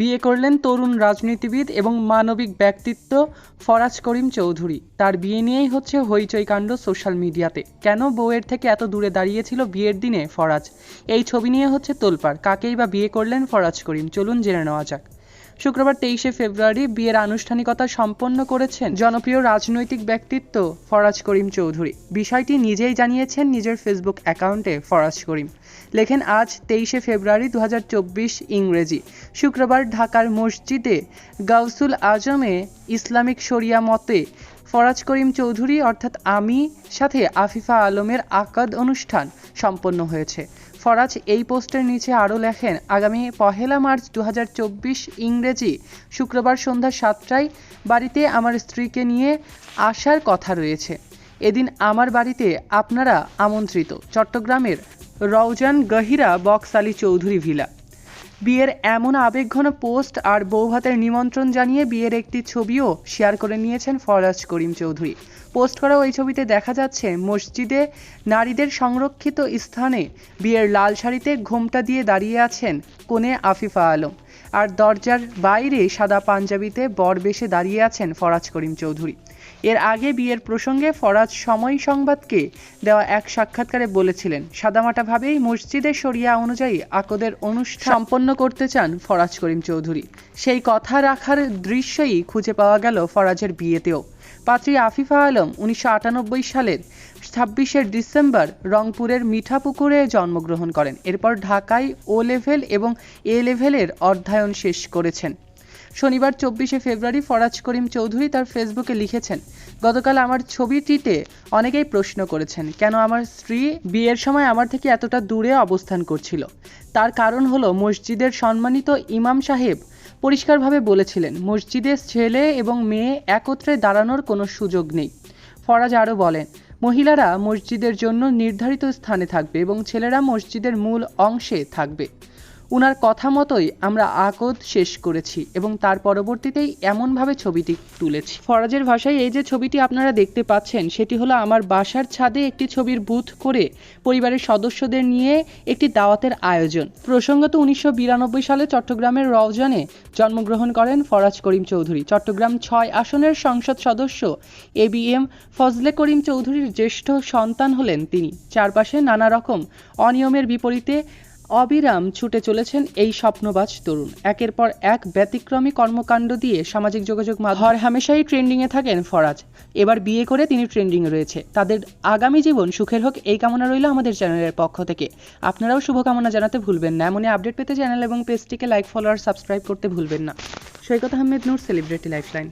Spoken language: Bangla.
বিয়ে করলেন তরুণ রাজনীতিবিদ এবং মানবিক ব্যক্তিত্ব ফরাজ করিম চৌধুরী। তার বিয়ে নিয়েই হচ্ছে হইচই কাণ্ড সোশ্যাল মিডিয়াতে। কেন বউয়ের থেকে এত দূরে দাঁড়িয়েছিল বিয়ের দিনে ফরাজ? এই ছবি নিয়ে হচ্ছে তোলপাড়। কাকেই বা বিয়ে করলেন ফরাজ করিম? চলুন জেনে নেওয়া যাক। শুক্রবার তেইশে ফেব্রুয়ারি বিয়ের আনুষ্ঠানিকতা সম্পন্ন করেছেন জনপ্রিয় রাজনৈতিক ব্যক্তিত্ব ফরাজ করিম চৌধুরী। বিষয়টি নিজেই জানিয়েছেন নিজের ফেসবুক অ্যাকাউন্টে ফরাজ করিম। লেখেন, আজ তেইশে ফেব্রুয়ারি দু হাজার চব্বিশ ইংরেজি। শুক্রবার ঢাকার মসজিদে গাউসুল আজমে ইসলামিক শরিয়া মতে ফরাজ করিম চৌধুরী, অর্থাৎ আমি, সাথে আফিফা আলমের আকাদ অনুষ্ঠান সম্পন্ন হয়েছে। ফরাজ এই পোস্টের নিচে আরও লেখেন, আগামী পহেলা মার্চ দু হাজার চব্বিশ ইংরেজি শুক্রবার সন্ধ্যা সাতটায় বাড়িতে আমার স্ত্রীকে নিয়ে আসার কথা রয়েছে। এদিন আমার বাড়িতে আপনারা আমন্ত্রিত। চট্টগ্রামের রওজান গহিরা বক্স আলী চৌধুরী ভিলা। বিয়ের এমন আবেগঘন পোস্ট আর বৌভাতের নিমন্ত্রণ জানিয়ে বিয়ের একটি ছবিও শেয়ার করে নিয়েছেন ফরাজ করিম চৌধুরী। পোস্ট করা ওই ছবিতে দেখা যাচ্ছে, মসজিদে নারীদের সংরক্ষিত স্থানে বিয়ের লাল শাড়িতে ঘোমটা দিয়ে দাঁড়িয়ে আছেন কোনে আফিফা আলম। আর দরজার বাইরে সাদা পাঞ্জাবিতে বর বেশে দাঁড়িয়ে আছেন ফরাজ করিম চৌধুরী। এর আগে বিয়ের প্রসঙ্গে ফরাজ সময় সংবাদকে দেওয়া এক সাক্ষাৎকারে বলেছিলেন সাদামাটাভাবেই মসজিদে সরিয়া অনুযায়ী আকদের অনুষ্ঠান সম্পন্ন করতে চান ফরাজ করিম চৌধুরী। সেই কথা রাখার দৃশ্যই খুঁজে পাওয়া গেল ফরাজের বিয়েতেও। পাত্রী আফিফা আলম উনিশশো আটানব্বই সালের ছাব্বিশে ডিসেম্বর রংপুরের মিঠাপুকুরে জন্মগ্রহণ করেন। এরপর ঢাকায় ও লেভেল এবং এ লেভেলের অধ্যয়ন শেষ করেছেন। শনিবার চব্বিশে ফেব্রুয়ারি ফরাজ করিম চৌধুরী তার ফেসবুকে লিখেছেন, গতকাল আমার ছবিটিতে অনেকেই প্রশ্ন করেছেন, কেন আমার স্ত্রী বিয়ের সময় আমার থেকে এতটা দূরে অবস্থান করছিল? তার কারণ হলো মসজিদের সম্মানিত ইমাম সাহেব পরিষ্কারভাবে বলেছিলেন, মসজিদের ছেলে এবং মেয়ে একত্রে দাঁড়ানোর কোনো সুযোগ নেই। ফরাজ আরও বলেন, মহিলারা মসজিদের জন্য নির্ধারিত স্থানে থাকবে এবং ছেলেরা মসজিদের মূল অংশে থাকবে। উনার কথা মতোই আমরা আকদ শেষ করেছি এবং তার পরবর্তীতেই এমনভাবে ছবিটি তুলেছি। ফরাজের ভাষায় এই যে ছবিটি আপনারা দেখতে পাচ্ছেন, সেটি হলো আমার বাসার ছাদে একটি ছবির বুথ করে পরিবারের সদস্যদের নিয়ে একটি দাওয়াতের আয়োজন। প্রসঙ্গত উনিশশো বিরানব্বই সালে চট্টগ্রামের রওজানে জন্মগ্রহণ করেন ফরাজ করিম চৌধুরী। চট্টগ্রাম ছয় আসনের সংসদ সদস্য A B M Fazle Karim চৌধুরীর জ্যেষ্ঠ সন্তান হলেন তিনি। চারপাশে নানা রকম অনিয়মের বিপরীতে অবিরাম ছুটে চলেছেন এই স্বপ্নবাজ তরুণ। একের পর এক ব্যতিক্রমী কর্মকাণ্ড দিয়ে সামাজিক যোগাযোগ মাধ্যম হামেশাই ট্রেন্ডিংয়ে থাকেন ফরাজ। এবার বিয়ে করে তিনি ট্রেন্ডিংয়ে রয়েছে। তাদের আগামী জীবন সুখের হোক এই কামনা রইল আমাদের চ্যানেলের পক্ষ থেকে। আপনারাও শুভকামনা জানাতে ভুলবেন না। এমনই আপডেট পেতে চ্যানেল এবং পেজটিকে লাইক ফলো আর সাবস্ক্রাইব করতে ভুলবেন না। Saikat Ahmed Noor celebrity lifeline